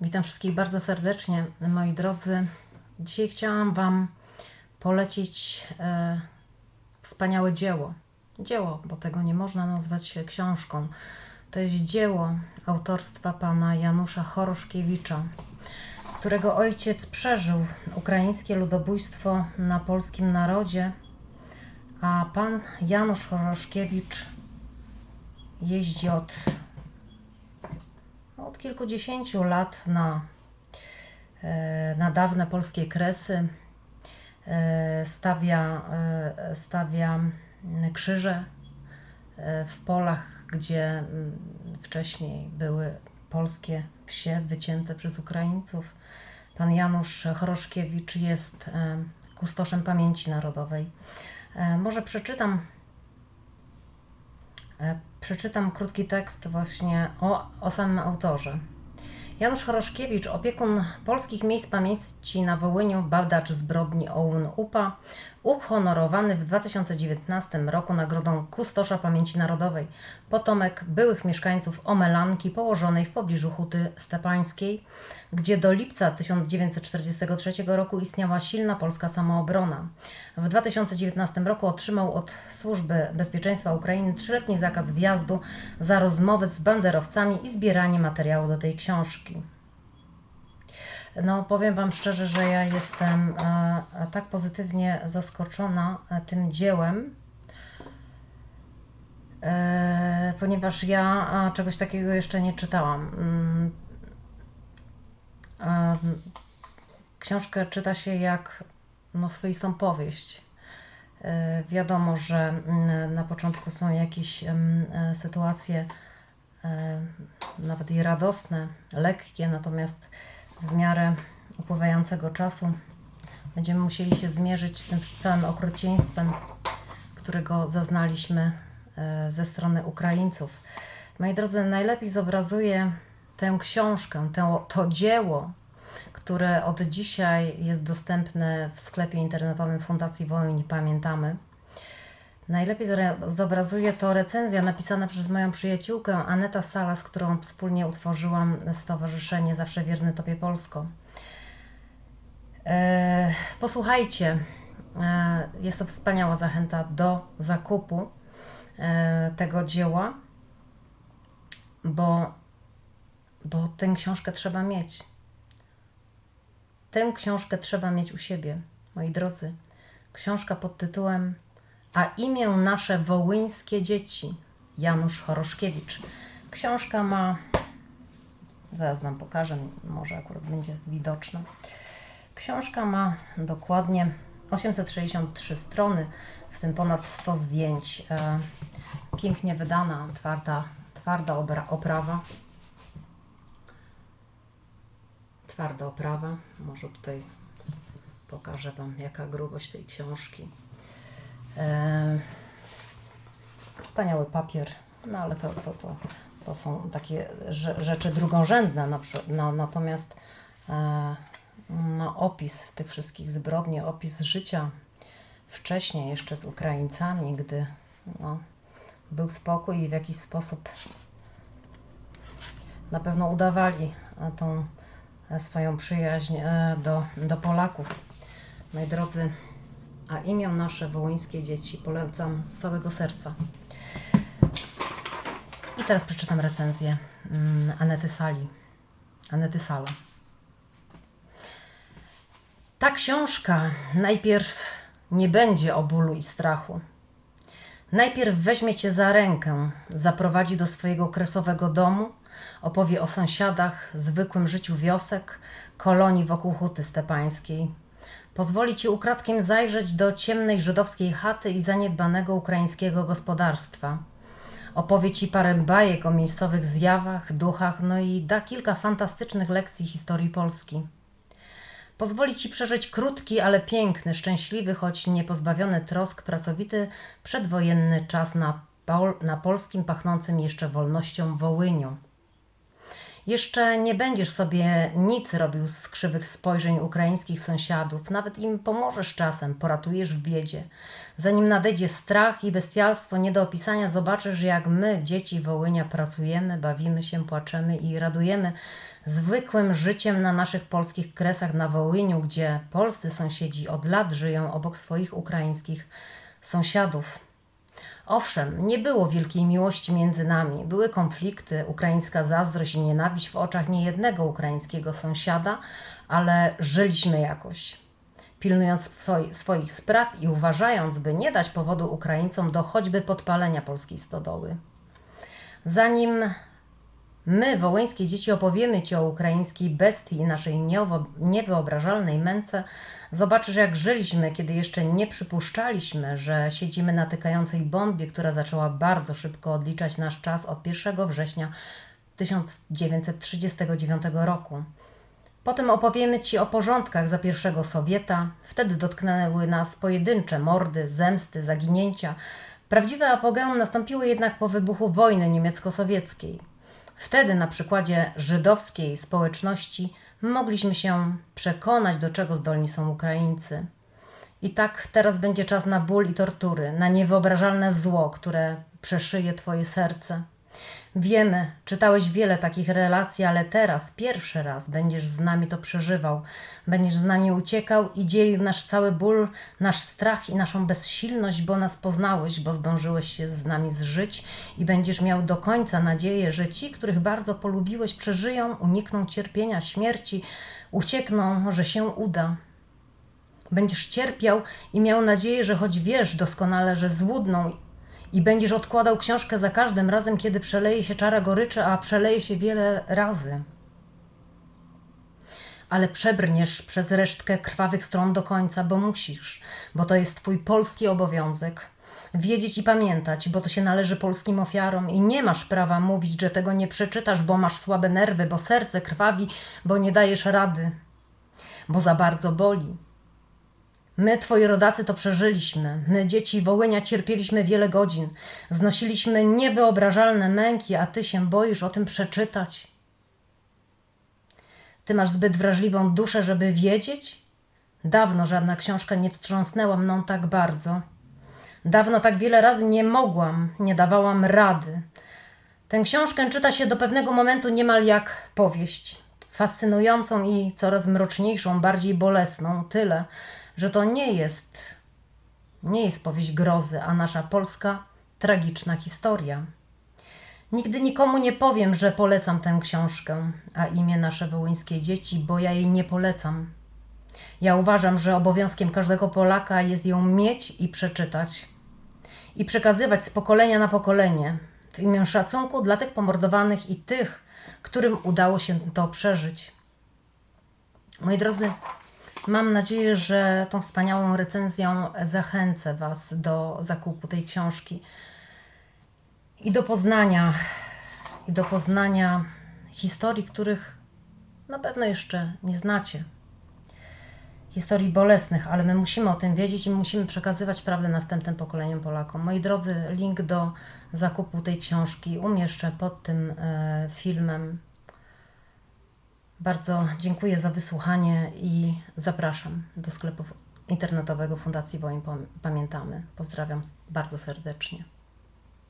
Witam wszystkich bardzo serdecznie, moi drodzy. Dzisiaj chciałam Wam polecić e, wspaniałe dzieło. Dzieło, bo tego nie można nazwać książką. To jest dzieło autorstwa pana Janusza Choroszkiewicza, którego ojciec przeżył ukraińskie ludobójstwo na polskim narodzie, a pan Janusz Choroszkiewicz jeździ od kilkudziesięciu lat na, e, na dawne polskie kresy. E, Stawia, e, stawia krzyże w polach, gdzie mm, wcześniej były polskie wsie wycięte przez Ukraińców. Pan Janusz Choroszkiewicz jest kustoszem pamięci narodowej. Może przeczytam Przeczytam krótki tekst właśnie o, o samym autorze. Janusz Choroszkiewicz, opiekun polskich miejsc pamięci na Wołyniu, badacz zbrodni OUN UPA, uhonorowany w 2019 roku Nagrodą Kustosza Pamięci Narodowej, potomek byłych mieszkańców Omelanki położonej w pobliżu Huty Stepańskiej, gdzie do lipca 1943 roku istniała silna polska samoobrona. W 2019 roku otrzymał od Służby Bezpieczeństwa Ukrainy trzyletni zakaz wjazdu za rozmowy z banderowcami i zbieranie materiału do tej książki. No, powiem Wam szczerze, że ja jestem e, tak pozytywnie zaskoczona e, tym dziełem, e, ponieważ ja czegoś takiego jeszcze nie czytałam. Książkę czyta się jak no, swoistą powieść. E, Wiadomo, że mm, na początku są jakieś e, sytuacje e, nawet i radosne, lekkie, natomiast w miarę upływającego czasu będziemy musieli się zmierzyć z tym całym okrucieństwem, którego zaznaliśmy ze strony Ukraińców. Moi drodzy, najlepiej zobrazuje tę książkę, to, to dzieło, które od dzisiaj jest dostępne w sklepie internetowym Fundacji Wołyń Pamiętamy. Najlepiej zobrazuje to recenzja napisana przez moją przyjaciółkę Aneta Sala, z którą wspólnie utworzyłam Stowarzyszenie Zawsze Wierny Tobie Polsko. E, posłuchajcie, e, jest to wspaniała zachęta do zakupu e, tego dzieła, bo, bo tę książkę trzeba mieć. Tę książkę trzeba mieć u siebie, moi drodzy. Książka pod tytułem A imię nasze wołyńskie dzieci. Janusz Choroszkiewicz. Książka ma, zaraz Wam pokażę, może akurat będzie widoczna. Książka ma dokładnie 863 strony, w tym ponad 100 zdjęć. E, pięknie wydana, twarda, twarda oprawa. Twarda oprawa. Może tutaj pokażę Wam, jaka grubość tej książki. E, wspaniały papier, no ale to, to, to, to są takie rze- rzeczy drugorzędne. No, natomiast e, no, opis tych wszystkich zbrodni, opis życia wcześniej jeszcze z Ukraińcami, gdy no, był spokój i w jakiś sposób na pewno udawali e, tą swoją przyjaźń e, do, do Polaków. Moi drodzy, a imię nasze wołyńskie dzieci polecam z całego serca. I teraz przeczytam recenzję mm, Anety Sali. Anety Sala. Ta książka najpierw nie będzie o bólu i strachu. Najpierw weźmie cię za rękę, zaprowadzi do swojego kresowego domu, opowie o sąsiadach, zwykłym życiu wiosek, kolonii wokół Huty Stepańskiej. Pozwoli ci ukradkiem zajrzeć do ciemnej żydowskiej chaty i zaniedbanego ukraińskiego gospodarstwa. Opowie ci parę bajek o miejscowych zjawach, duchach, no i da kilka fantastycznych lekcji historii Polski. Pozwoli ci przeżyć krótki, ale piękny, szczęśliwy, choć niepozbawiony trosk, pracowity, przedwojenny czas na, pol- na polskim, pachnącym jeszcze wolnością Wołyniu. Jeszcze nie będziesz sobie nic robił z krzywych spojrzeń ukraińskich sąsiadów, nawet im pomożesz czasem, poratujesz w biedzie. Zanim nadejdzie strach i bestialstwo nie do opisania, zobaczysz, jak my, dzieci Wołynia, pracujemy, bawimy się, płaczemy i radujemy zwykłym życiem na naszych polskich kresach na Wołyniu, gdzie polscy sąsiedzi od lat żyją obok swoich ukraińskich sąsiadów. Owszem, nie było wielkiej miłości między nami. Były konflikty, ukraińska zazdrość i nienawiść w oczach niejednego ukraińskiego sąsiada, ale żyliśmy jakoś. Pilnując swoi- swoich spraw i uważając, by nie dać powodu Ukraińcom do choćby podpalenia polskiej stodoły. Zanim my, wołyńskie dzieci, opowiemy Ci o ukraińskiej bestii i naszej niewyobrażalnej męce, zobaczysz, jak żyliśmy, kiedy jeszcze nie przypuszczaliśmy, że siedzimy na tykającej bombie, która zaczęła bardzo szybko odliczać nasz czas od 1 września 1939 roku. Potem opowiemy Ci o porządkach za pierwszego Sowieta. Wtedy dotknęły nas pojedyncze mordy, zemsty, zaginięcia. Prawdziwe apogeum nastąpiły jednak po wybuchu wojny niemiecko-sowieckiej. Wtedy na przykładzie żydowskiej społeczności mogliśmy się przekonać, do czego zdolni są Ukraińcy. I tak teraz będzie czas na ból i tortury, na niewyobrażalne zło, które przeszyje Twoje serce. Wiemy, czytałeś wiele takich relacji, ale teraz, pierwszy raz, będziesz z nami to przeżywał. Będziesz z nami uciekał i dzielił nasz cały ból, nasz strach i naszą bezsilność, bo nas poznałeś, bo zdążyłeś się z nami zżyć i będziesz miał do końca nadzieję, że ci, których bardzo polubiłeś, przeżyją, unikną cierpienia, śmierci, uciekną, że się uda. Będziesz cierpiał i miał nadzieję, że choć wiesz doskonale, że złudną i będziesz odkładał książkę za każdym razem, kiedy przeleje się czara goryczy, a przeleje się wiele razy. Ale przebrniesz przez resztkę krwawych stron do końca, bo musisz, bo to jest twój polski obowiązek. Wiedzieć i pamiętać, bo to się należy polskim ofiarom i nie masz prawa mówić, że tego nie przeczytasz, bo masz słabe nerwy, bo serce krwawi, bo nie dajesz rady, bo za bardzo boli. My, twoi rodacy, to przeżyliśmy. My, dzieci Wołynia, cierpieliśmy wiele godzin. Znosiliśmy niewyobrażalne męki, a ty się boisz o tym przeczytać. Ty masz zbyt wrażliwą duszę, żeby wiedzieć? Dawno żadna książka nie wstrząsnęła mną tak bardzo. Dawno tak wiele razy nie mogłam, nie dawałam rady. Tę książkę czyta się do pewnego momentu niemal jak powieść. Fascynującą i coraz mroczniejszą, bardziej bolesną. Tyle, że to nie jest, nie jest powieść grozy, a nasza polska tragiczna historia. Nigdy nikomu nie powiem, że polecam tę książkę, a imię nasze wołyńskie dzieci, bo ja jej nie polecam. Ja uważam, że obowiązkiem każdego Polaka jest ją mieć i przeczytać i przekazywać z pokolenia na pokolenie w imię szacunku dla tych pomordowanych i tych, którym udało się to przeżyć. Moi drodzy, mam nadzieję, że tą wspaniałą recenzją zachęcę Was do zakupu tej książki i do poznania, i do poznania historii, których na pewno jeszcze nie znacie. Historii bolesnych, ale my musimy o tym wiedzieć i musimy przekazywać prawdę następnym pokoleniom Polakom. Moi drodzy, link do zakupu tej książki umieszczę pod tym e, filmem. Bardzo dziękuję za wysłuchanie i zapraszam do sklepu internetowego Fundacji Wojen Pamiętamy. Pozdrawiam bardzo serdecznie.